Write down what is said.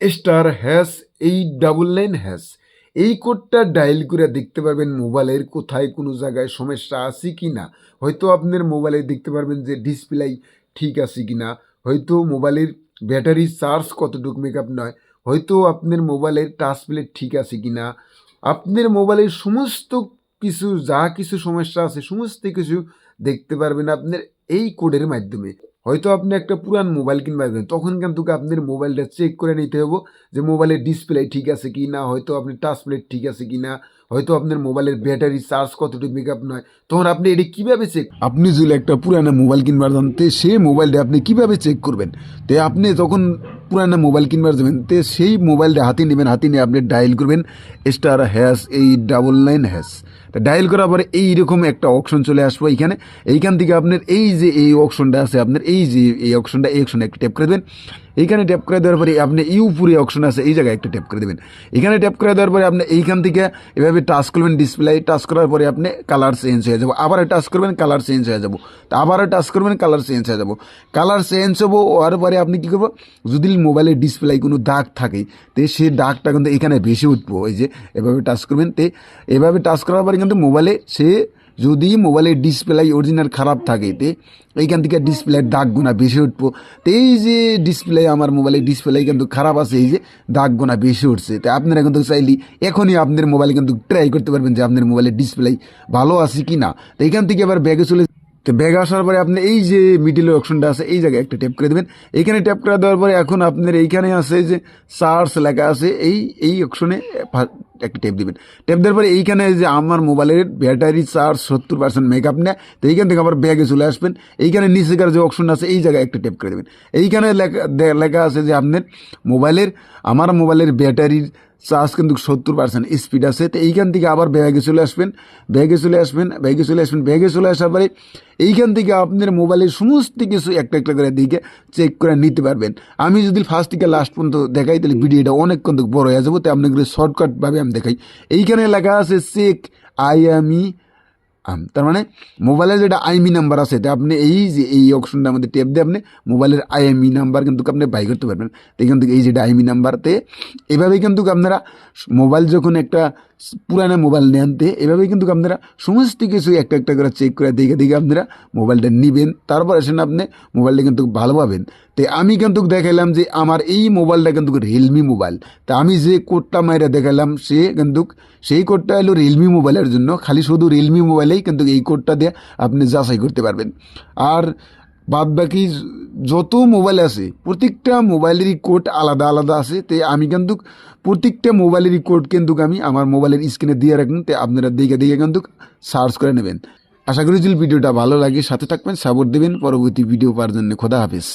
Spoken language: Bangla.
Star hash eight double nine hash. এই কোডটা ডায়াল করে দেখতে পারবেন মোবাইলের কোথায় কোনো জায়গায় সমস্যা আছে কি না। হয়তো আপনার মোবাইলে দেখতে পারবেন যে ডিসপ্লে ঠিক আছে কি না। হয়তো মোবাইলের ব্যাটারি চার্জ কতটুকু মেকআপ নয়। হয়তো আপনার মোবাইলের টাচ প্লেট ঠিক আছে কি না। আপনার মোবাইলের সমস্ত কিছু, যা কিছু সমস্যা আছে, সমস্ত কিছু দেখতে পারবেন আপনার এই কোডের মাধ্যমে। হয়তো আপনি একটা পুরান মোবাইল কিনবেন তখন কিন্তু আপনার মোবাইলটা চেক করে নিতে হবে যে মোবাইলের ডিসপ্লে ঠিক আছে কি না হয়তো আপনি টাচ প্লেট ঠিক আছে কি না হয়তো আপনার মোবাইলের ব্যাটারি চার্জ কতটুকু মেকআপ নয়। তখন আপনি এটি কীভাবে চেক আপনি যদি একটা পুরানো মোবাইল কিনবার যান তে সেই মোবাইলটা আপনি কীভাবে চেক করবেন? তে আপনি তখন পুরানো মোবাইল কিনবার যাবেন, তো সেই মোবাইলটা হাতে নেবেন, হাতে নিয়ে আপনি ডায়াল করবেন স্টার হ্যাশ এই ডাবল নাইন হ্যাশ তা ডায়াল করার পরে এইরকম একটা অপশন চলে আসব এইখানে। এইখান থেকে আপনার এই যে এই অপশনটা আছে, আপনার এই যে এই অপশনটা এই অপশনে একটা ট্যাপ করে দেবেন। এইখানে ট্যাপ করে দেওয়ার পরে আপনি ইউপুরি অপশন আছে, এই জায়গায় একটা ট্যাপ করে দেবেন। এখানে ট্যাপ করে দেওয়ার পরে আপনি এইখান থেকে এভাবে টাচ করবেন ডিসপ্লে টাচ করার পরে আপনি কালার চেঞ্জ হয়ে যাব। আবার টাচ করবেন কালার চেঞ্জ হয়ে যাব। তা আবারও টাচ করবেন কালার চেঞ্জ হয়ে যাব। কালার চেঞ্জ হব, হওয়ার পরে আপনি কী করব? যদি মোবাইলের ডিসপ্লে কোনো দাগ থাকে, তো সেই দাগটা কিন্তু এখানে বেশি উঠবো। ওই যে, এভাবে টাচ করবেন, তে এভাবে টাচ করার পরে কিন্তু মোবাইলে সে যদি মোবাইলের ডিসপ্লে অরিজিনাল খারাপ থাকে, তে এইখান থেকে ডিসপ্লের দাগগুনা বেশি উঠবো। তো এই যে ডিসপ্লে আমার মোবাইলের ডিসপ্লে কিন্তু খারাপ আছে, এই যে দাগগুনা বেশি উঠছে। তো আপনারা কিন্তু চাইলে এখনই আপনার মোবাইল কিন্তু ট্রাই করতে পারবেন যে আপনার মোবাইলের ডিসপ্লে ভালো আছে কি না তো এইখান থেকে আবার ব্যাগে চলে তো ব্যাগ আসার পরে আপনি এই যে মিডিলের অপশনটা আছে, এই জায়গায় একটা ট্যাপ করে দেবেন। এইখানে ট্যাপ করে দেওয়ার পরে এখন আপনার এইখানে আছে যে সার্চ লেখা আছে, এই এই অপশনে একটা ট্যাপ দিবেন। ট্যাপ দেওয়ার পরে এইখানে যে আমার মোবাইলের ব্যাটারি চার্জ সত্তর পার্সেন্ট মেকআপ নেয়, তো এইখান থেকে আবার ব্যাগে চলে আসবেন। এইখানে নিচেকার যে অপশন আছে, এই জায়গায় একটা ট্যাপ করে দেবেন। এইখানে লেখা লেখা আছে যে আপনার মোবাইলের আমার মোবাইলের ব্যাটারির চার্জ কিন্তু সত্তর পার্সেন্ট স্পিড আছে। তো এইখান থেকে আবার ব্যাগে চলে আসবেন, ব্যাগে চলে আসবেন, ব্যাগে চলে আসবেন, ব্যাগে চলে আসার পরে এইখান থেকে আপনার মোবাইলের সমস্ত কিছু একটা একটা করে দিকে চেক করে নিতে পারবেন। আমি যদি ফার্স্ট থেকে লাস্ট পর্যন্ত দেখাই, তাহলে ভিডিওটা অনেকক্ষণ বড় হয়ে যাব। তো আপনাকে শর্টকাটভাবে আমি দেখাই। এইখানে লেখা আছে চেক আই আমি তার মানে মোবাইলের যেটা আইএমই নাম্বার আছে, এটা আপনি এই যে এই অপশনটার মধ্যে টেপ দিয়ে আপনি মোবাইলের আইএমই নাম্বার কিন্তু আপনি বাই করতে পারবেন। তো থেকে এই যেটা আইএমই নাম্বারতে এভাবেই কিন্তু আপনারা মোবাইল যখন একটা পুরানো মোবাইল নেন তে, এভাবেই কিন্তু আপনারা সমস্ত কিছু একটা একটা করে চেক করে দেখে দেখে আপনারা মোবাইলটা নেবেন। তারপর এসে আপনি মোবাইলটা কিন্তু ভালো পাবেন। তো আমি কিন্তু দেখাইলাম যে আমার এই মোবাইলটা কিন্তু রিয়েলমি মোবাইল। তা আমি যে কোডটা মাইরা দেখালাম সে কিন্তু সেই কোডটা হলো রিয়েলমি মোবাইলের জন্য। খালি শুধু রিয়েলমি মোবাইলেই কিন্তু এই কোডটা দিয়ে আপনি যাচাই করতে পারবেন। আর বাদ বাকি যত মোবাইল আছে, প্রত্যেকটা মোবাইলেরই কোড আলাদা আলাদা আছে। তে আমি কিন্তু প্রত্যেকটা মোবাইলেরই কোড কিন্তু আমি আমার মোবাইলের স্ক্রিনে দিয়ে রাখুন। তো আপনারা দেখে দেখে কিন্তু সার্চ করে নেবেন। আশা করি যদি ভিডিওটা ভালো লাগে। সাথে থাকবেন, সাপোর্ট দেবেন। পরবর্তী ভিডিও পাওয়ার জন্য খোদা হাফিজ।